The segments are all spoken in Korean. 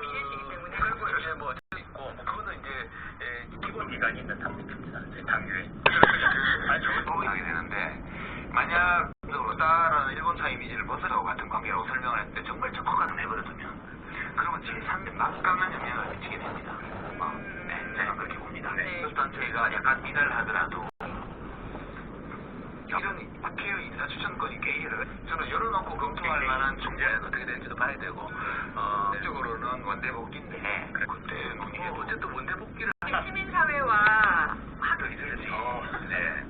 기계이기 때문에 그리고 이제 뭐 있고 뭐 그거는 이제 예, 기본 기간이 있는 당입니다. 당규에. 아니 저는 동의하게 되는데 만약 로다라는 일본 차 이미지를 버스라고 같은 관계라고 설명을 했는데 정말 적극화를 해버려두면 그러면 제3 막강한 영향을 미치게 됩니다. 어, 네, 저는 그렇게 봅니다. 네. 단체가 약간 미달하더라도 검토할 만한 중재는 어떻게 되는지도 봐야 되고 어, 적으로는 원대 복귀인데 그때 논의해 어쨌든 원대 복귀를 시민사회와 하도 이르지. 네.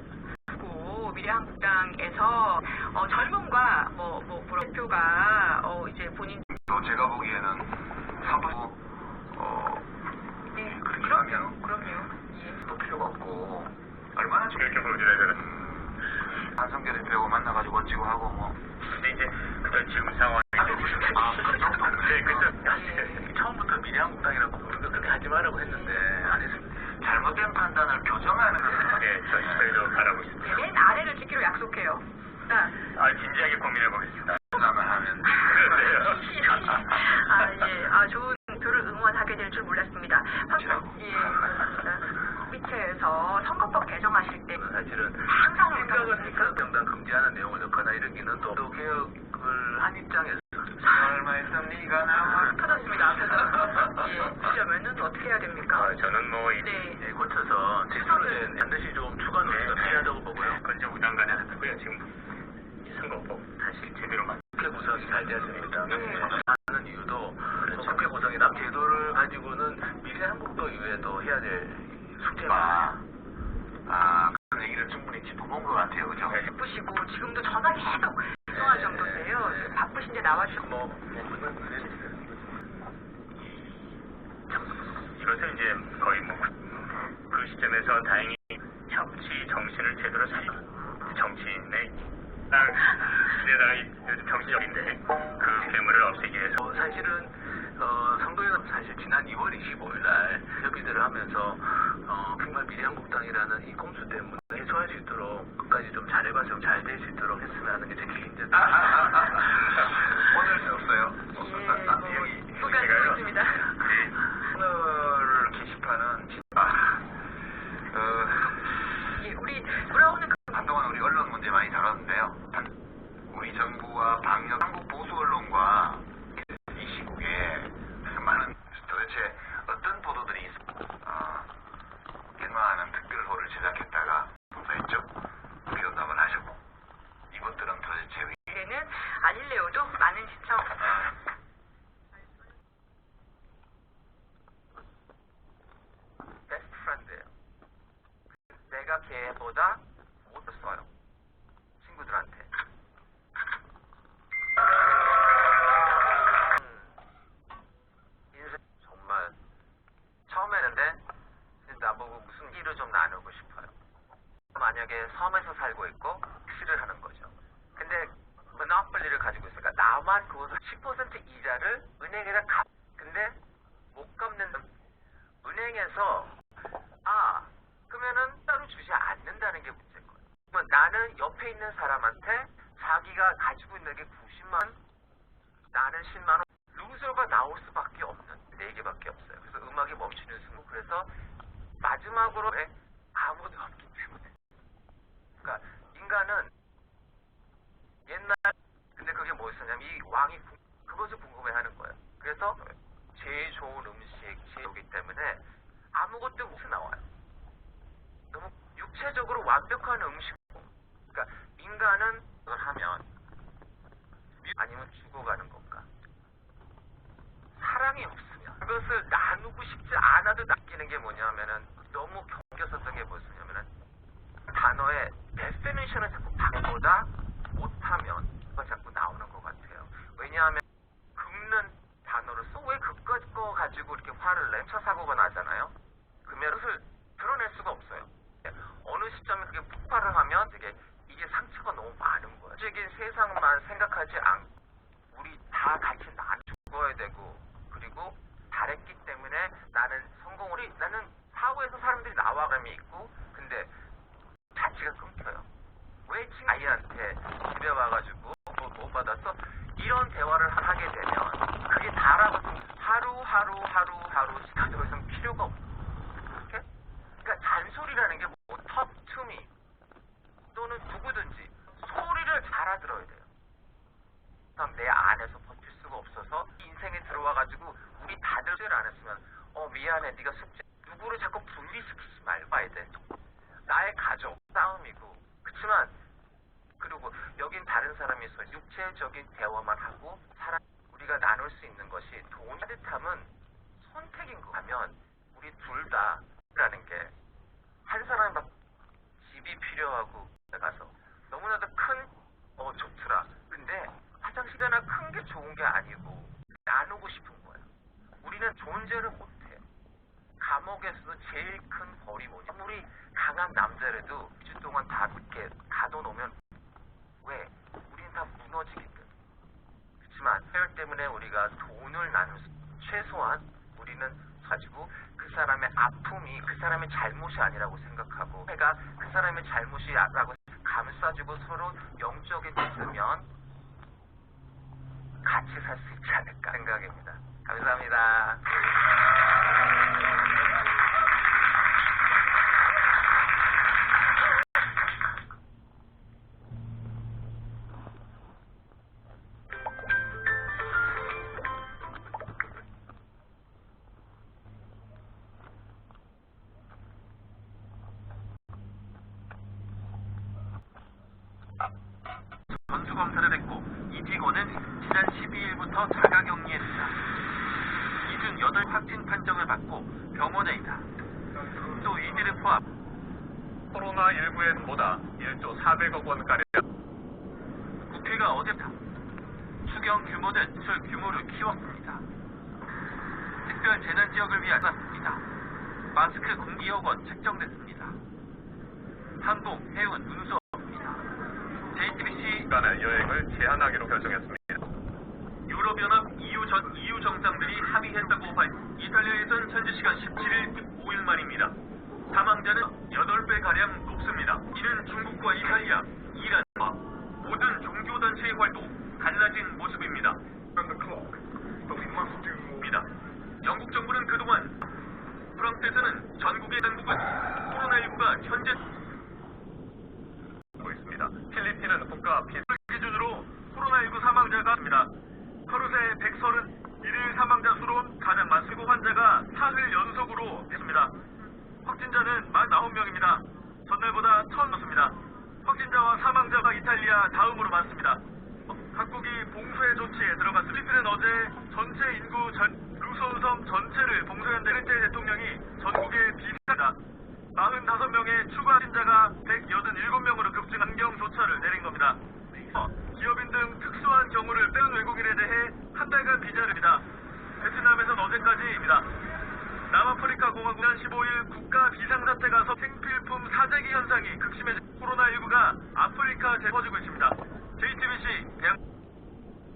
하고 미래한국당에서 어, 젊음과 뭐, 뭐, 뭐라 대표가 어, 이제 본인 또 제가 보기에는 사부 어 네, 그렇게 그럼요, 하면 그럼요. 예. 또 필요가 없고 얼마나 좀 이렇게 보여드려야 되는. 음, 한성계 대표하고 만나가지고 어찌고 하고 뭐 근데 이제 그 지금 상황이. 아, 그 정도? 네, 그죠. 사실 처음부터 미래한국당이라고 우리가 그렇게 하지 말라고 했는데 안 했습니다. 잘못된 판단을 교정하는 네, 저희, 저희도 바라고 있습니다. 맨 아래를 찍기로 약속해요. 자, 아, 진지하게 고민해 보겠습니다. 교정을 하면 아, 예. 아, 좋은 표를 응원하게 될 줄 몰랐습니다. 지라고. 예, 그렇습니다. 국회에서 선거법 개정하실 때 사실은 항상 생각은 생각했습니까? 정당 금지하는 내용을 넣거나 이러기는 또, 또 개혁을 한 입장에서 설마에서 네가 나와 터졌습니다. 앞에서. 예, 그러면은 어떻게 해야 됩니까? 아, 저는 뭐, 이, 네. 예, 고쳐서 제출은 반드시 좀 추가 논의가 필요하다고 보고요. 건조 하고요. 지금 이 선거법 다시 제대로 만. 국회 구성이 잘 되었습니다. 네. 하는 이유도 국회 구성이 남 제도를 가지고는 미래 한국도 이외에도 해야 될 숙제가 아, 그 얘기를 충분히 짚어본 것 같아요. 그죠? 바쁘시고 지금도 전화 계속 통할 정도인데요. 바쁘신데 나와주시고 뭐, 뭐, 그건 그래. 이것은 이제 거의 뭐, 그 시점에서 다행히 협치 정신을 제대로 살, 정치인의, 딱, 시대가 이- 요즘 정치적인데, 그 괴물을 없애기 위해서. 어, 사실은 어, 성도회는 사실 지난 2월 25일 날 협의들을 하면서 어, 정말 미래한국당이라는 이 꼼수 때문에 해소할 수 있도록 끝까지 좀 잘해봐서 잘 될 수 있도록 했으면 하는 게 제 개인적 오늘 없어요. 예, 뭐, 여기 소개할 수 제가요. 있습니다. 네. 오늘 게시판은 진짜 어, 예, 우리 돌아오는 그 한동안 우리 언론 문제 많이 다뤘는데요. 우리 정부와 방역, 한국 보수 언론과 이 시국에 많은 도대체 어떤 보도들이 있, 어, 개망하는 특별호를 제작했다가 보도했죠. 비용담을 하셨고 이것들은 도대체 왜 미래는 아닐레오도 많은 시청 아, 베스트 프렌드예요. 내가 걔보다 못 써요. 친구들한테. 인생 정말 처음에는데 나보고 무슨 일을 좀 나누고 싶어요. 만약에 섬에서 살고 있고 낚시를 하는 거죠. 근데 모노폴리를 가지고 있으니까 나만 그것을 10% 이자를 은행에다 갚. 근데 못 갚는 은행에서 아 그러면은 따로 주지 않는다는 게 문제인 거예요. 그러면 나는 옆에 있는 사람한테 자기가 가지고 있는 게 90만 원, 나는 10만 원. 루저가 나올 수밖에 없는 네 개밖에 없어요. 그래서 음악이 멈추는 순간 그래서 마지막으로 왜 아무도 없기 때문에. 그러니까 인간은 옛날 근데 그게 뭐였었냐면 이 왕이 궁- 그것을 궁금해하는 거예요. 그래서 제일 좋은 음식 제오기 때문에 아무것도 못 나와요. 너무 육체적으로 완벽한 음식. 그러니까 인간은 그걸 하면 아니면 죽어가는 건가? 사랑이 없으면 그것을 나누고 싶지 않아도 낚이는 게 뭐냐면은 너무 경계섰던 게 뭐였냐면은 단어의 데피니션을 자꾸 바보다 못하면 가 자꾸 나오는 것 같아요. 왜냐하면 긁는 단어를 써왜 그것 거 가지고 이렇게 화를 내? 차 사고가 나잖아요. 그러면 그것을 드러낼 수가 없어요. 어느 시점에 그게 폭발을 하면 되게 이게 상처가 너무 많은 거예요. 적인 세상만 생각하지 않고 우리 다 같이 나눠 죽어야 되고 잘했기 때문에 나는 성공을 해- 나는 사후에서 사람들이 나와 감이 있고 근데 자취가 끊겨요. 왜 친구 아이한테 집에 와가지고 뭐, 못 받았어? 이런 대화를 하게 되면 그게 다라고 좀 하루 하루 하루 하루 시간 더 이상 필요가 없어. 이렇게? 그러니까 알아들어야 돼요. 그럼 내 안에서 버틸 수가 없어서 이 인생에 들어와가지고 우리 다들 죄를 안 했으면 어 미안해 네가 숙제 누구를 자꾸 분리시키지 말고 봐야 돼. 나의 가족 싸움이고 그렇지만 그리고 여긴 다른 사람이 있어 육체적인 대화만 하고 사람 우리가 나눌 수 있는 것이 돈 따뜻함은 선택인 거 하면 우리 둘 다라는 게 한 사람이 막 집이 필요하고 나가서 너무나도 큰 어 좋더라. 근데 화장실 하나 큰 게 좋은 게 아니고 나누고 싶은 거야. 우리는 존재를 못해. 감옥에서도 제일 큰 벌이 뭐냐? 아무리 강한 남자라도 2주 동안 다 이렇게 가둬놓으면 왜? 우리는 다 무너지게끔. 그렇지만 해열 때문에 우리가 돈을 나눌 수, 최소한 우리는 가지고 그 사람의 아픔이 그 사람의 잘못이 아니라고 생각하고 해가 그 사람의 잘못이라고 감싸주고 서로 영적인 있으면 같이 살 수 있지 않을까 생각입니다. 감사합니다. 12일부터 자가격리했습니다. 이중 8 확진 판정을 받고 병원에 있다. 또 이들을 포함 코로나19에보다 1조 400억 원가량 국회가 어제부터 추경 규모는 술 규모를 키웠습니다. 특별 재난 지역을 위한 습니다 마스크 공기여권 책정됐습니다. 항공, 해운, 운수 없습니다. JTBC 간의 여행을 제한하기로 결정했습니다. 유럽연합 EU 전 EU 정상들이 합의했다고 발. 이탈리아에선 현지 시간 17일 5일 만입니다. 사망자는 8배 가량 높습니다. 이는 중국과 이탈리아, 이란과 모든 종교 단체의 활동 달라진 모습입니다. 입니다. 영국 정부는 그동안 프랑스에서는 전국의 당국은 코로나19가 현재 하고 있습니다. 필리핀은 국가 비 기준으로 코로나19 사망자가 입니다. 하루새 131일 사망자 수로 가장 많고 환자가 사흘 연속으로 됐습니다. 확진자는 49명입니다. 전날보다 1,000 넘습니다. 확진자와 사망자가 이탈리아 다음으로 많습니다. 각국이 봉쇄 조치에 들어갔습니다. 필리핀은 어제 전체 인구 전 루소운 섬 전체를 봉쇄한 데르테 대통령이 전국에 비상다 45명의 추가 확진자가 187명으로 급증 안경 조처를 내린 겁니다. 어, 기업인 등 특수한 경우를 빼온 외국인에 대해 한 달간 비자릅니다. 어제까지입니다. 남아프리카 공화국은 15일 국가 비상사태가 서 생필품 사재기 현상이 극심해져 코로나19가 아프리카 재 퍼지고 있습니다. JTBC 대한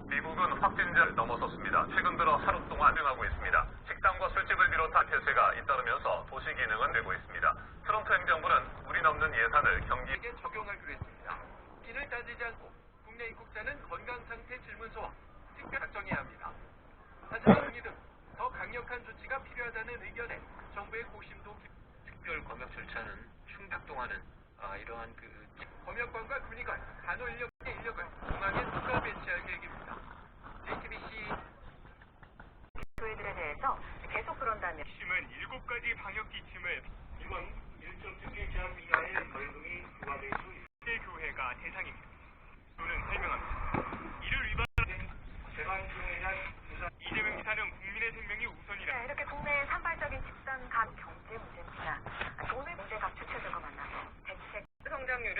미국은 확진자를 넘어섰습니다. 최근 들어 하루 동안 증하고 있습니다. 식당과 술집을 비롯한 폐쇄가 잇따르면서 도시 기능은 되고 있습니다. 트럼프 행정부는 우리 넘는 예산을 경기 에게 적용하기로 했습니다. 기를 따지지 않고 국내 입국자는 건강 상태 질문서와 특별 작성해야 합니다. 하지만 격리 등 더 강력한 조치가 필요하다는 의견에 정부의 고심도 깊- 특별 검역 절차는 충작동하는 아, 이러한 그 검역관과 군의관, 간호 인력의 인력을 공항에 추가 배치할 계획입니다. JTBC 교회들에 대해서 계속 그런다면 지침은 7가지 방역 지침을 이건 일정 특기 제한 이하의 벌금이 부과될 수 있을 교회가 대상입니다. 또는 설명합니다. 이를 위반하는 재반증에 대한 조사 이재명 기사는 국민의 생명이 우선이라 네, 이렇게 국내의 산발적인 집단 간 경제 문제입니다. 돈의 문제가 주체적으로 만나서 대책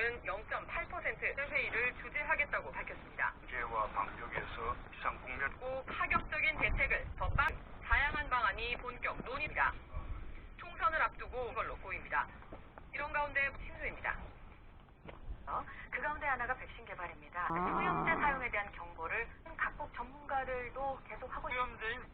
성장률은 0.8% 회의를 주재하겠다고 밝혔습니다. 제와 방역에서 비상 국면 고 파격적인 대책을 더 빠, 다양한 방안이 본격 논의입니다. 총선을 앞두고 걸로 보입니다. 이런 가운데 침수입니다. 어, 그 가운데 하나가 백신 개발입니다. 수용제 사용에 대한 경고를 각국 전문가들도 계속 하고 있습니다. 수염제인